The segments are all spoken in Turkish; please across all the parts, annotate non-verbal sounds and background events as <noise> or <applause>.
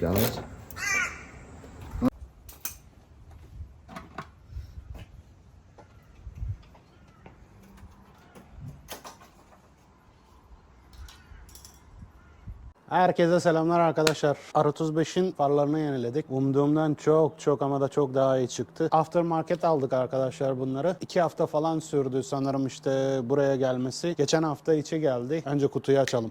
guys. Herkese selamlar arkadaşlar. R35'in farlarını yeniledik. Umduğumdan çok çok ama da çok daha iyi çıktı. Aftermarket aldık arkadaşlar bunları. İki hafta falan sürdü sanırım işte buraya gelmesi. Geçen hafta içi geldi. Önce kutuyu açalım.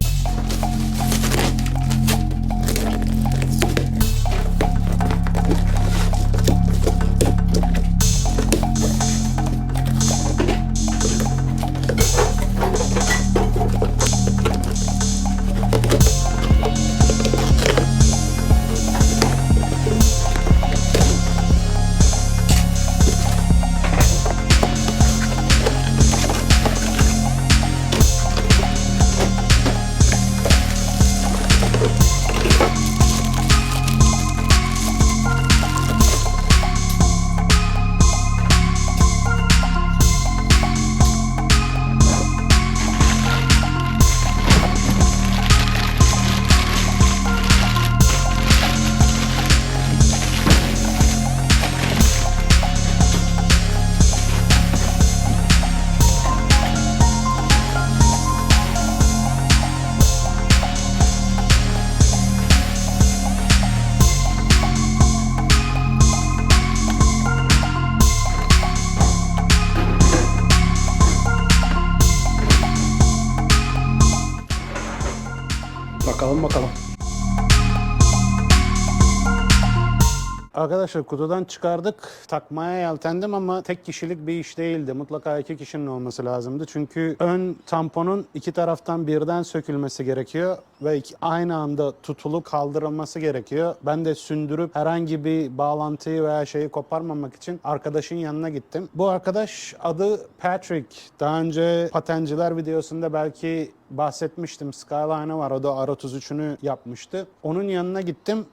Arkadaşlar kutudan çıkardık. Takmaya yeltendim ama tek kişilik bir iş değildi. Mutlaka iki kişinin olması lazımdı. Çünkü ön tamponun iki taraftan birden sökülmesi gerekiyor ve aynı anda tutulup kaldırılması gerekiyor. Ben de sündürüp herhangi bir bağlantıyı veya şeyi koparmamak için arkadaşın yanına gittim. Bu arkadaş adı Patrick. Daha önce patenciler videosunda belki bahsetmiştim. Skyline'ı var. O da R33'ünü yapmıştı. Onun yanına gittim.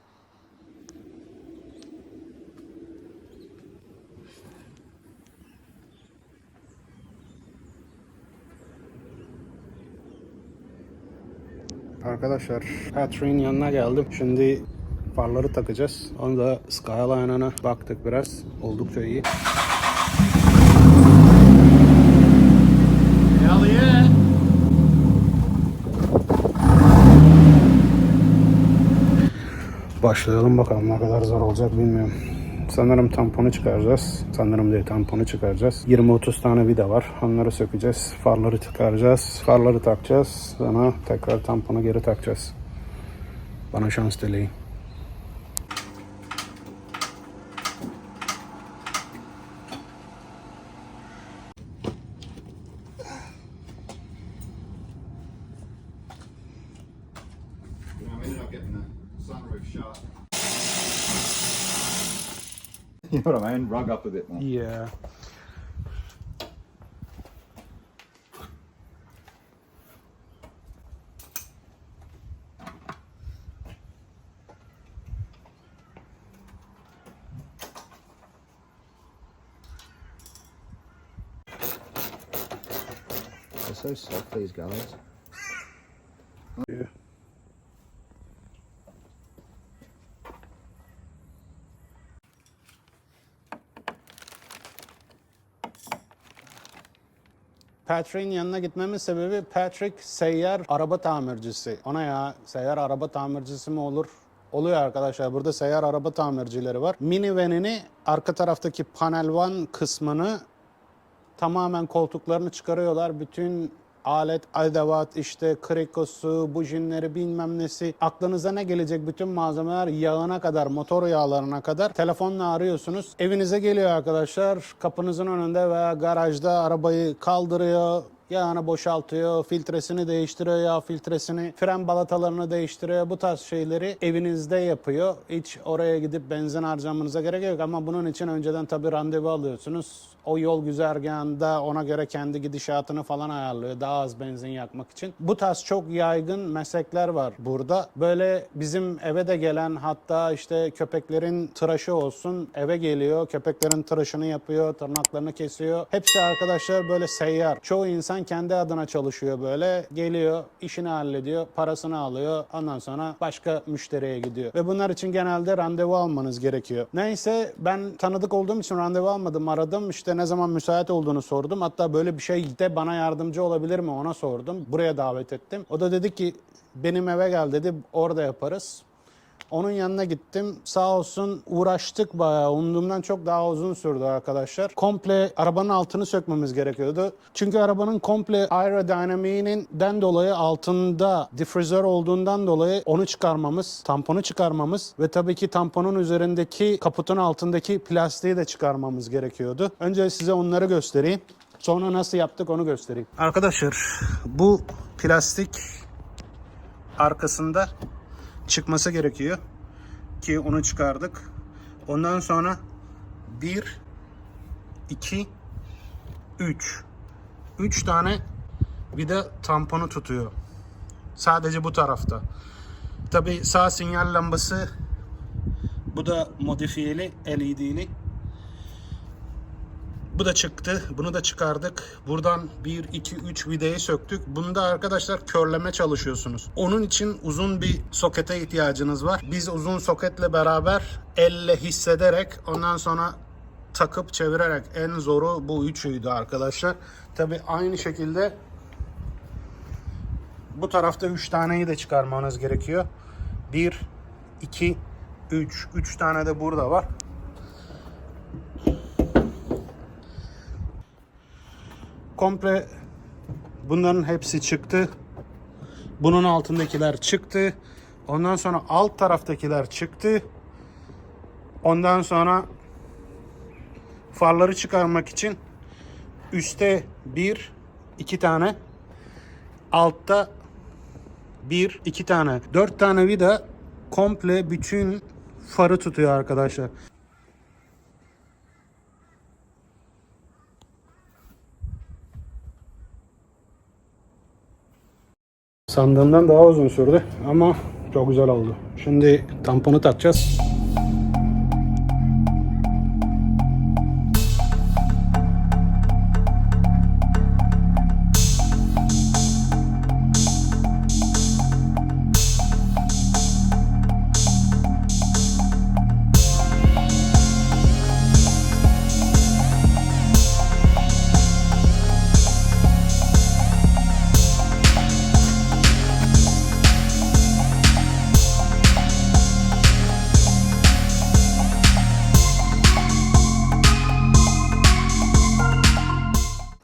Arkadaşlar Patrick'in yanına geldim. Şimdi farları takacağız. Onu da Skyline'ına baktık biraz. Oldukça iyi. Hell yeah! Başlayalım bakalım ne kadar zor olacak bilmiyorum. Sanırım tamponu çıkaracağız. Sanırım değil tamponu çıkaracağız. 20-30 tane vida var. Onları sökeceğiz. Farları çıkaracağız. Farları takacağız. Sonra tekrar tamponu geri takacağız. Bana şans dileyin. <laughs> You know what I mean? Rug up a bit more. Yeah. They're so soft, these guys. Patrick'in yanına gitmemin sebebi Patrick seyyar araba tamircisi. Ona ya seyyar araba tamircisi mi olur? Oluyor arkadaşlar. Burada seyyar araba tamircileri var. Minivan'ini arka taraftaki panel van kısmını tamamen koltuklarını çıkarıyorlar. Bütün alet, edevat, işte krikosu, bujinleri bilmem nesi. Aklınıza ne gelecek bütün malzemeler yağına kadar, motor yağlarına kadar telefonla arıyorsunuz. Evinize geliyor arkadaşlar. Kapınızın önünde veya garajda arabayı kaldırıyor. Yağını boşaltıyor, filtresini değiştiriyor, yağ filtresini, fren balatalarını değiştiriyor. Bu tarz şeyleri evinizde yapıyor. Hiç oraya gidip benzin harcamanıza gerek yok ama bunun için önceden tabii randevu alıyorsunuz. O yol güzergahında ona göre kendi gidişatını falan ayarlıyor daha az benzin yakmak için. Bu tarz çok yaygın meslekler var burada. Böyle bizim eve de gelen hatta işte köpeklerin tıraşı olsun eve geliyor. Köpeklerin tıraşını yapıyor, tırnaklarını kesiyor. Hepsi arkadaşlar böyle seyyar. Çoğu insan durmadan kendi adına çalışıyor böyle. Geliyor, işini hallediyor, parasını alıyor. Ondan sonra başka müşteriye gidiyor. Ve bunlar için genelde randevu almanız gerekiyor. Neyse ben tanıdık olduğum için randevu almadım. Aradım işte ne zaman müsait olduğunu sordum. Hatta böyle bir şey de bana yardımcı olabilir mi ona sordum. Buraya davet ettim. O da dedi ki benim eve gel dedi orada yaparız. Onun yanına gittim. Sağ olsun uğraştık bayağı. Umduğumdan çok daha uzun sürdü arkadaşlar. Komple arabanın altını sökmemiz gerekiyordu. Çünkü arabanın komple aerodinamiğinden dolayı altında difüzör olduğundan dolayı onu çıkarmamız, tamponu çıkarmamız ve tabii ki tamponun üzerindeki kaputun altındaki plastiği de çıkarmamız gerekiyordu. Önce size onları göstereyim. Sonra nasıl yaptık onu göstereyim. Arkadaşlar bu plastik arkasında çıkması gerekiyor. Ki onu çıkardık. Ondan sonra 1 2 3 3 tane vida tamponu tutuyor. Sadece bu tarafta. Tabi sağ sinyal lambası bu da modifiyeli LED'li. Bu da çıktı. Bunu da çıkardık. Buradan 1, 2, 3 vidayı söktük. Bunda arkadaşlar körleme çalışıyorsunuz. Onun için uzun bir sokete ihtiyacınız var. Biz uzun soketle beraber elle hissederek ondan sonra takıp çevirerek en zoru bu üçüydü arkadaşlar. Tabi aynı şekilde bu tarafta 3 taneyi de çıkarmanız gerekiyor. 1, 2, 3. 3 tane de burada var. Komple bunların hepsi çıktı. Bunun altındakiler çıktı. Ondan sonra alt taraftakiler çıktı. Ondan sonra farları çıkarmak için üstte bir, iki tane, altta bir, iki tane, dört tane vida komple bütün farı tutuyor arkadaşlar. Sandığımdan daha uzun sürdü ama çok güzel oldu. Şimdi tamponu takacağız.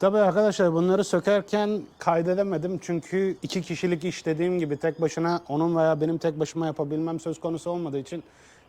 Tabii arkadaşlar bunları sökerken kaydedemedim. Çünkü iki kişilik iş dediğim gibi tek başına onun veya benim tek başıma yapabilmem söz konusu olmadığı için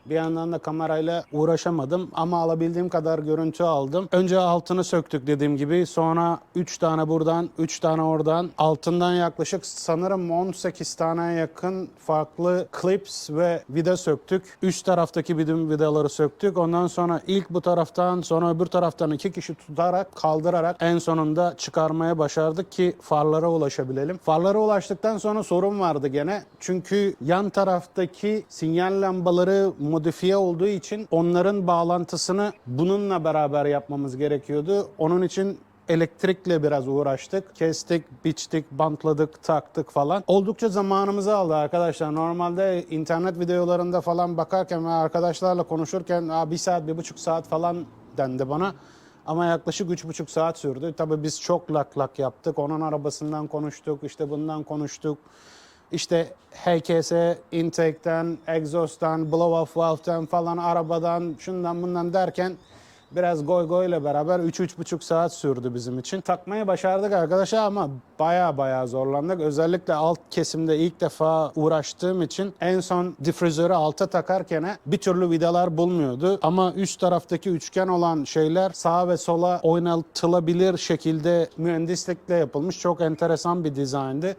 bir yandan da kamerayla uğraşamadım ama alabildiğim kadar görüntü aldım. Önce altını söktük dediğim gibi. Sonra 3 tane buradan, 3 tane oradan. Altından yaklaşık sanırım 18 tane yakın farklı clips ve vida söktük. Üst taraftaki bütün vidaları söktük. Ondan sonra ilk bu taraftan sonra öbür taraftan iki kişi tutarak kaldırarak en sonunda çıkarmaya başardık ki farlara ulaşabilelim. Farlara ulaştıktan sonra sorun vardı gene. Çünkü yan taraftaki sinyal lambaları modifiye olduğu için onların bağlantısını bununla beraber yapmamız gerekiyordu. Onun için elektrikle biraz uğraştık. Kestik, biçtik, bantladık, taktık falan. Oldukça zamanımızı aldı arkadaşlar. Normalde internet videolarında falan bakarken ve arkadaşlarla konuşurken bir saat, bir buçuk saat falan dendi bana. Ama yaklaşık üç buçuk saat sürdü. Tabii biz çok lak lak yaptık. Onun arabasından konuştuk, işte bundan konuştuk. İşte HKS, intake'ten, egzozdan, blow off valve'ten falan arabadan şundan bundan derken biraz goy goy ile beraber 3-3,5 saat sürdü bizim için. Takmayı başardık arkadaşlar ama baya baya zorlandık. Özellikle alt kesimde ilk defa uğraştığım için en son difüzörü alta takarken bir türlü vidalar bulmuyordu. Ama üst taraftaki üçgen olan şeyler sağa ve sola oynatılabilir şekilde mühendislikle yapılmış. Çok enteresan bir dizayndı.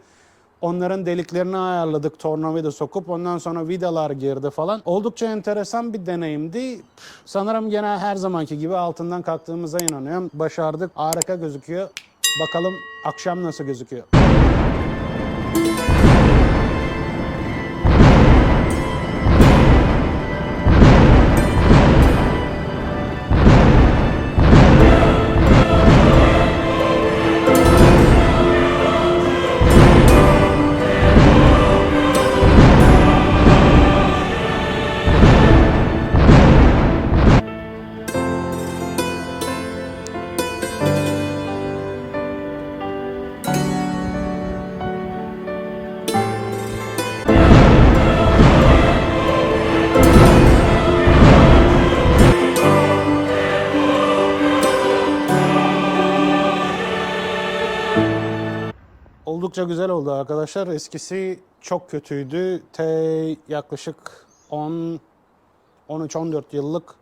Onların deliklerini ayarladık tornavida sokup ondan sonra vidalar girdi falan. Oldukça enteresan bir deneyimdi. Sanırım gene her zamanki gibi altından kalktığımıza inanıyorum. Başardık. Harika gözüküyor. Bakalım akşam nasıl gözüküyor. Oldukça güzel oldu arkadaşlar. Eskisi çok kötüydü. T yaklaşık 10 13-14 yıllık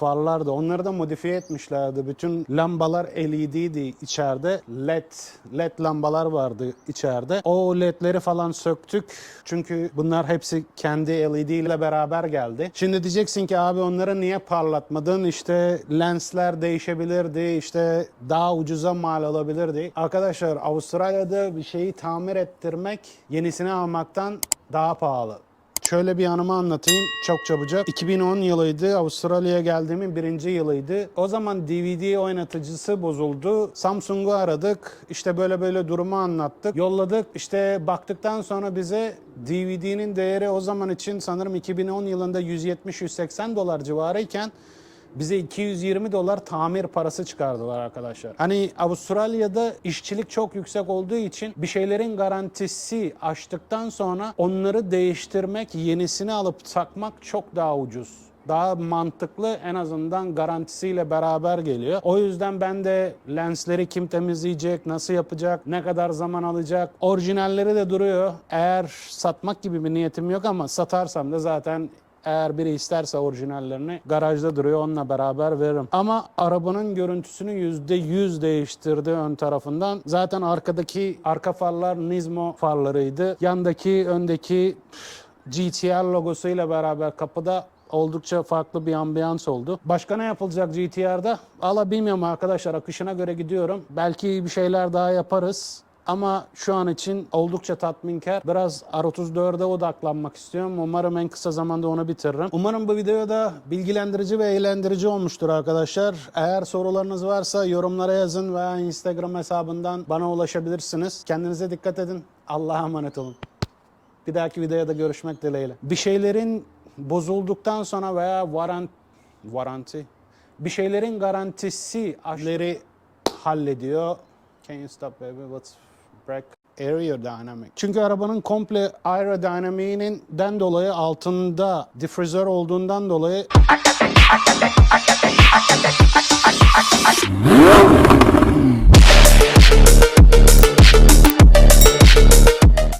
farlardı. Onları da modifiye etmişlerdi. Bütün lambalar LED'di içeride. LED LED lambalar vardı içeride. O LED'leri falan söktük. Çünkü bunlar hepsi kendi LED ile beraber geldi. Şimdi diyeceksin ki abi onları niye parlatmadın? İşte lensler değişebilirdi. İşte daha ucuza mal olabilirdi. Arkadaşlar Avustralya'da bir şeyi tamir ettirmek yenisini almaktan daha pahalı. Şöyle bir anımı anlatayım çok çabucak. 2010 yılıydı. Avustralya'ya geldiğimin birinci yılıydı. O zaman DVD oynatıcısı bozuldu. Samsung'u aradık. İşte böyle böyle durumu anlattık. Yolladık. İşte baktıktan sonra bize DVD'nin değeri o zaman için sanırım 2010 yılında 170-180 dolar civarıyken bize 220 dolar tamir parası çıkardılar arkadaşlar. Hani Avustralya'da işçilik çok yüksek olduğu için bir şeylerin garantisi açtıktan sonra onları değiştirmek, yenisini alıp takmak çok daha ucuz daha mantıklı en azından garantisiyle beraber geliyor. O yüzden ben de lensleri kim temizleyecek, nasıl yapacak, ne kadar zaman alacak. Orijinalleri de duruyor. Eğer satmak gibi bir niyetim yok ama satarsam da zaten eğer biri isterse orijinallerini garajda duruyor onunla beraber veririm. Ama arabanın görüntüsünü %100 değiştirdi ön tarafından. Zaten arkadaki arka farlar Nismo farlarıydı. Yandaki öndeki GTR logosuyla beraber kapıda oldukça farklı bir ambiyans oldu. Başka ne yapılacak GTR'da? Valla bilmiyorum arkadaşlar akışına göre gidiyorum. Belki bir şeyler daha yaparız. Ama şu an için oldukça tatminkar. Biraz R34'e odaklanmak istiyorum. Umarım en kısa zamanda onu bitiririm. Umarım bu videoda bilgilendirici ve eğlendirici olmuştur arkadaşlar. Eğer sorularınız varsa yorumlara yazın veya Instagram hesabından bana ulaşabilirsiniz. Kendinize dikkat edin. Allah'a emanet olun. Bir dahaki videoda görüşmek dileğiyle. Bir şeylerin bozulduktan sonra veya varant varanti bir şeylerin garantisi aşları hallediyor. Can you stop baby? What's Crack aerodynamic. Çünkü arabanın komple aerodinamiğinden dolayı altında difrizör olduğundan dolayı